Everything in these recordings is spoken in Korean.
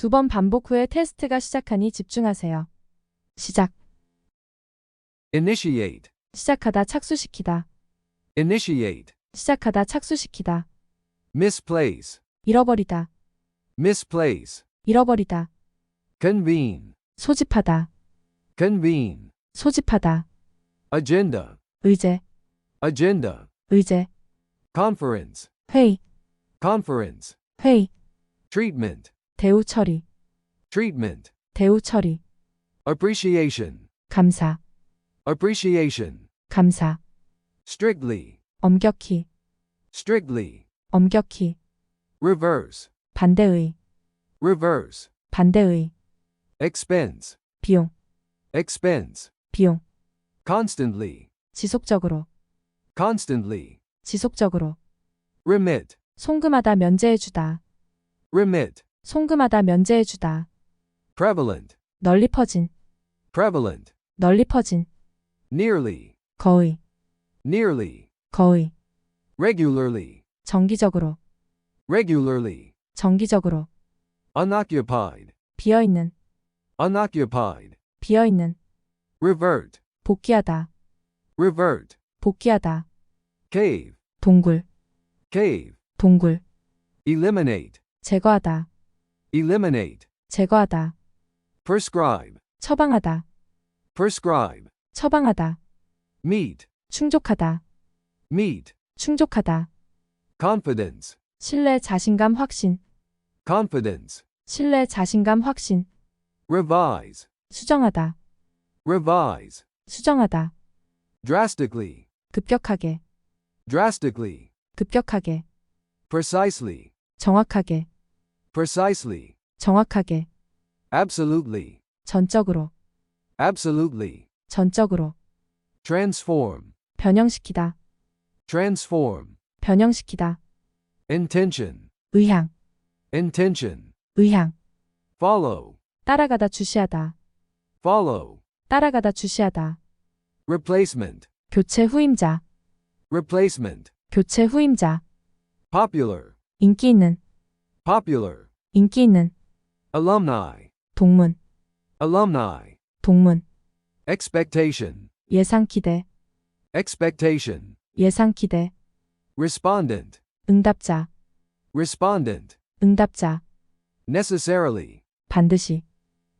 두 번 반복 후에 테스트가 시작하니 집중하세요. 시작. initiate, 시작하다 착수시키다. initiate, 시작하다 착수시키다. misplace, 잃어버리다. misplace, 잃어버리다. convene, 소집하다. convene, 소집하다. agenda, 의제. agenda, 의제. conference, 회의. conference, 회의. treatment, 대우 처리. treatment, 대우 처리. appreciation, 감사. appreciation, 감사. strictly, 엄격히. strictly, 엄격히. reverse, 반대의. reverse, 반대의. expense, 비용. expense, 비용. constantly, 지속적으로. constantly, 지속적으로. remit, 송금하다 면제해 주다. remit, 송금하다 면제해주다. prevalent, 널리 퍼진. prevalent, 널리 퍼진. nearly, 거의. nearly, 거의. regularly, 정기적으로. regularly, 정기적으로. unoccupied, 비어있는. unoccupied, 비어있는. revert, 복귀하다. revert, 복귀하다. cave, 동굴. cave, 동굴. eliminate, 제거하다. Eliminate, 제거하다. prescribe, 처방하다. prescribe, 처방하다. meet, 충족하다. meet, 충족하다. confidence, 신뢰 자신감 확신. confidence, 신뢰 자신감 확신. revise, 수정하다. revise, 수정하다. drastically, 급격하게. drastically, 급격하게. precisely, 정확하게. Precisely, 정확하게. absolutely, 전적으로. absolutely, 전적으로. transform, 변형시키다. transform, 변형시키다. intention, 의향. intention, 의향. follow, 따라가다 주시하다. follow, 따라가다 주시하다. replacement, 교체 후임자. replacement, 교체 후임자. popular, 인기 있는. Popular, 인기 있는. alumni, 동문. alumni, 동문. expectation, 예상 기대. expectation, 예상 기대. respondent, 응답자. respondent, 응답자. necessarily, 반드시.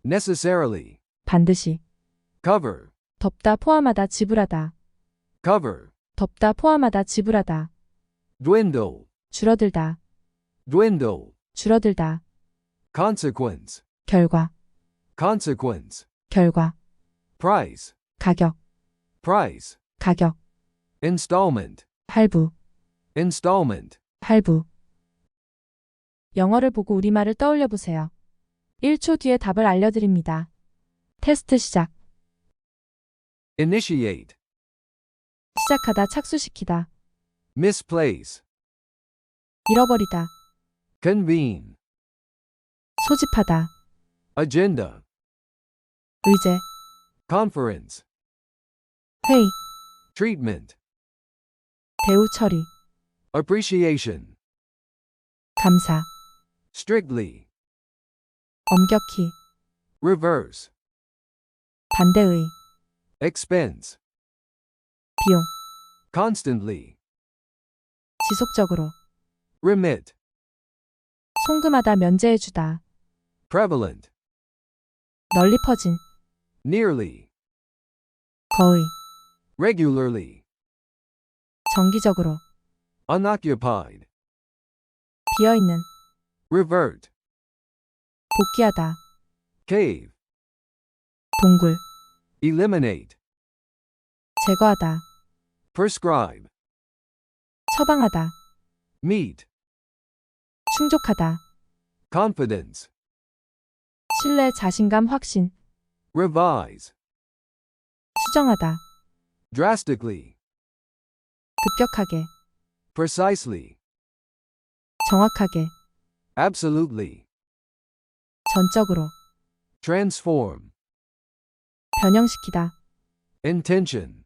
necessarily, 반드시. cover, 덮다 포함하다 지불하다. cover, 덮다 포함하다 지불하다. dwindle, 줄어들다. Dwindle, 줄어들다. consequence, 결과. consequence, 결과. price, 가격. price, 가격. installment, 할부. installment, 할부. 영어를 보고 우리말을 떠올려 보세요. 1초 뒤에 답을 알려드립니다. 테스트 시작. initiate, 시작하다 착수시키다. misplace, 잃어버리다. convene, 소집하다. agenda, 의제. conference, 회의. treatment, 대우 처리. appreciation, 감사. strictly, 엄격히. reverse, 반대의. expense, 비용. constantly, 지속적으로. remit, 송금하다 면제해주다. prevalent, 널리 퍼진. nearly, 거의. regularly, 정기적으로. unoccupied, 비어있는. revert, cave, 복귀하다. 동굴. eliminate, 제거하다. prescribe, 처방하다. meet, 충족하다. confidence, 신뢰 자신감 확신. revise, 수정하다. drastically, 급격하게. precisely, 정확하게. absolutely, 전적으로. transform, 변형시키다. intention,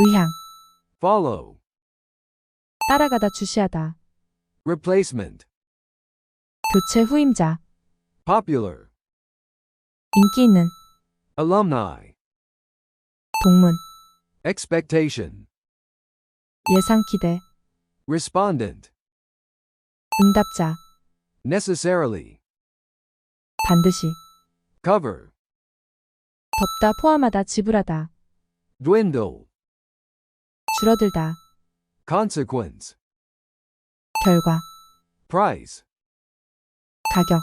의향. follow, 따라가다 주시하다. Replacement, 교체 후임자. popular, 인기 있는, alumni, 동문, expectation, 예상 기대, respondent, 응답자, necessarily, 반드시, cover, 덮다 포함하다 지불하다, dwindle, 줄어들다, consequence, 결과, price, 가격,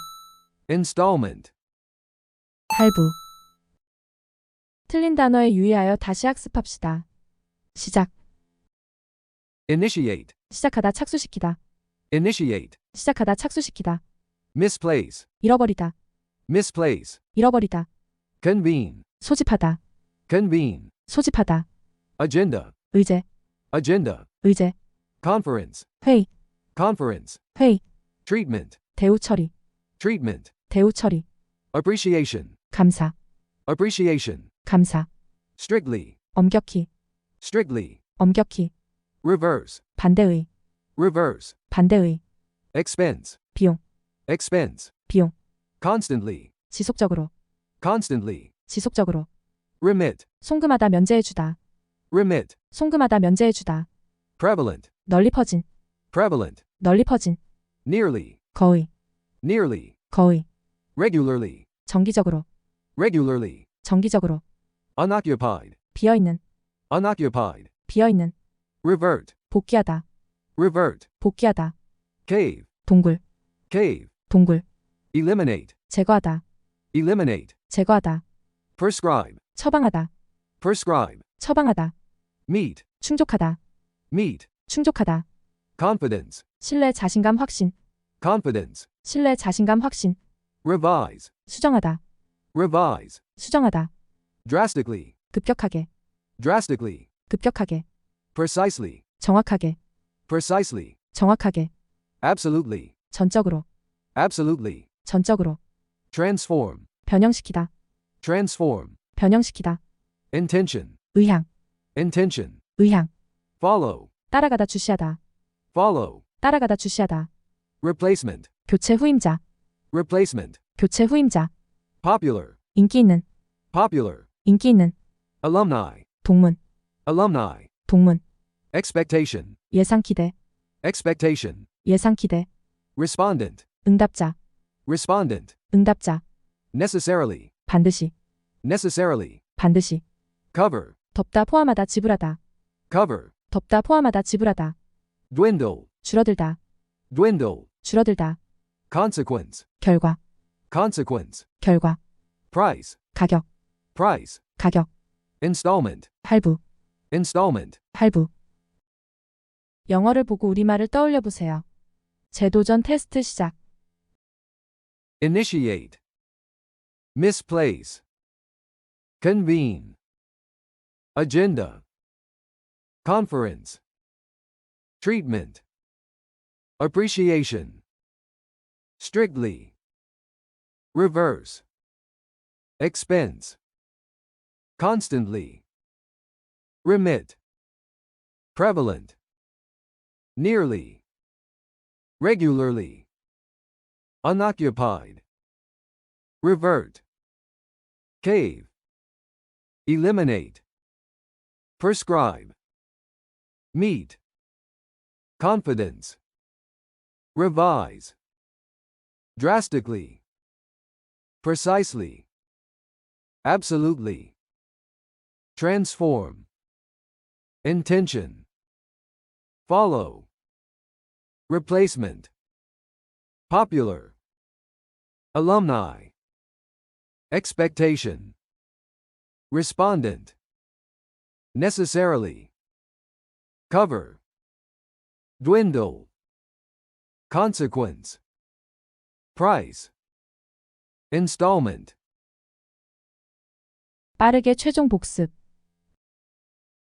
installment, 할부. 틀린 단어에 유의하여 다시 학습합시다. 시작, initiate, 시작하다 착수시키다, initiate, 시작하다 착수시키다, misplace, 잃어버리다, misplace, 잃어버리다, convene, 소집하다, convene, 소집하다, agenda, 의제, agenda, 의제, conference, 회의, conference, 회의, treatment, 대우 처리, treatment, 대우 처리, appreciation, 감사, appreciation, 감사, strictly, 엄격히, strictly, 엄격히, reverse, 반대의, reverse, 반대의, expense, 비용, expense, 비용, constantly, 지속적으로, constantly, 지속적으로, remit, 송금하다 면제해주다, remit, 송금하다 면제해주다, prevalent, 널리 퍼진, prevalent, 널리 퍼진, nearly, 거의, nearly, 거의, regularly, 정기적으로, regularly, 정기적으로, unoccupied, 비어 있는, unoccupied, 비어 있는, revert, 복귀하다, revert, 복귀하다, cave, 동굴, cave, 동굴, eliminate, 제거하다, eliminate, 제거하다, prescribe, 처방하다, prescribe, 처방하다, meet, 충족하다, meet, 충족하다, confidence, 신뢰 자신감 확신, confidence, 신뢰 자신감 확신, revise, 수정하다, revise, 수정하다, drastically, 급격하게, drastically, 급격하게, precisely, 정확하게, precisely, 정확하게, absolutely, 전적으로, absolutely, 전적으로, transform, 변형시키다, transform, 변형시키다, intention, 의향, intention, 의향, follow, 따라가다 주시하다, follow, 따라가다 주시하다, replacement, 교체 후임자, replacement, 교체 후임자, popular, 인기 있는, popular, 인기 있는, alumni, 동문, alumni, 동문, expectation, 예상 기대, expectation, 예상 기대, respondent, 응답자, respondent, 응답자, necessarily, 반드시, necessarily, 반드시, cover, 덮다 포함하다 지불하다, cover, 덮다 포함하다 지불하다, dwindle, 줄어들다, dwindle, 줄어들다, consequence, 결과, consequence, 결과, price, 가격, price, 가격, installment, 할부, installment, 할부. 영어를 보고 우리말을 떠올려 보세요. 재도전 테스트 시작. initiate, misplace, convene, agenda, conference, treatment, appreciation, strictly, reverse, expense, constantly, remit, prevalent, nearly, regularly, unoccupied, revert, cave, eliminate, prescribe, meet, confidence, revise, drastically, precisely, absolutely, transform, intention, follow, replacement, popular, alumni, expectation, respondent, necessarily, cover, dwindle, consequence, price, installment, 빠르게 최종 복습.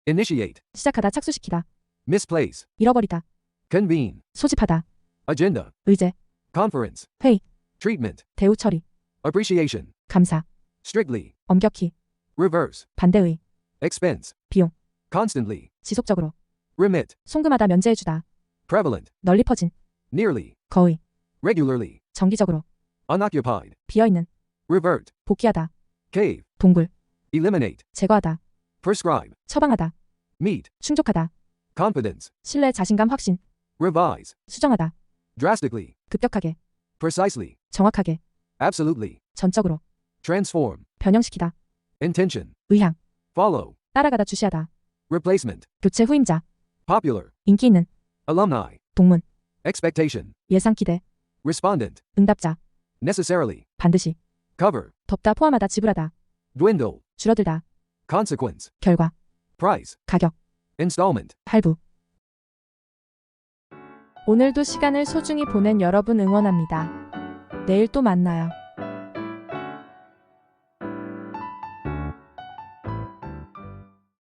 initiate, 시작하다 착수시키다. misplace, 잃어버리다. convene, 소집하다. agenda, 의제. conference, 회의. treatment, 대우 처리. appreciation, 감사. strictly, 엄격히. reverse, 반대의. expense, 비용. constantly, 지속적으로. remit, 송금하다 면제해주다. prevalent, 널리 퍼진. Nearly, 거의. regularly, 정기적으로. unoccupied, 비어 비어있는, revert, 복귀하다, cave, 동굴, eliminate, 제거하다, prescribe, 처방하다, meet, 충족하다, confidence, 신뢰, 자신감, 확신, revise, 수정하다, drastically, 급격하게, precisely, 정확하게, absolutely, 전적으로, transform, 변형시키다, intention, 의향, follow, 따라가다, 주시하다, replacement, 교체 후임자, popular, 인기 있는, alumni, 동문, expectation, 예상 기대, respondent, 응답자, necessarily, 반드시, cover, 덮다, 포함하다, 지불하다, dwindle, 줄어들다, consequence, 결과, price, 가격, installment. 할부. 오늘도 시간을 소중히 보낸 여러분 응원합니다. 내일 또 만나요.